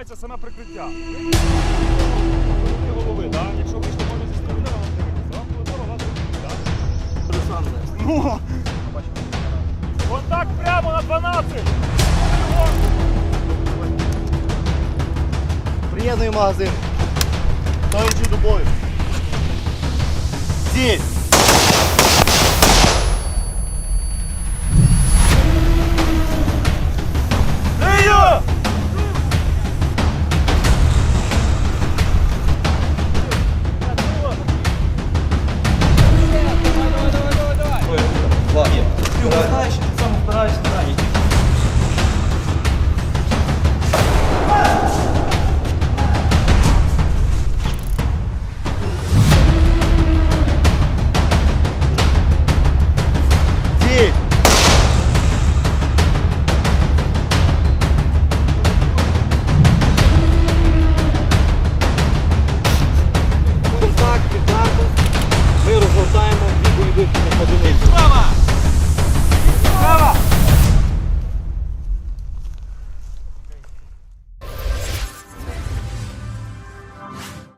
починається саме прикриття. Ви голови, да? Якщо ви ще можете зі сторони вам дивитися, вам поводила вас да? Ну, Контакт прямо на 12! Приєднуй магазин. Ставлячи до бою. Ціль. Ми розгортаємо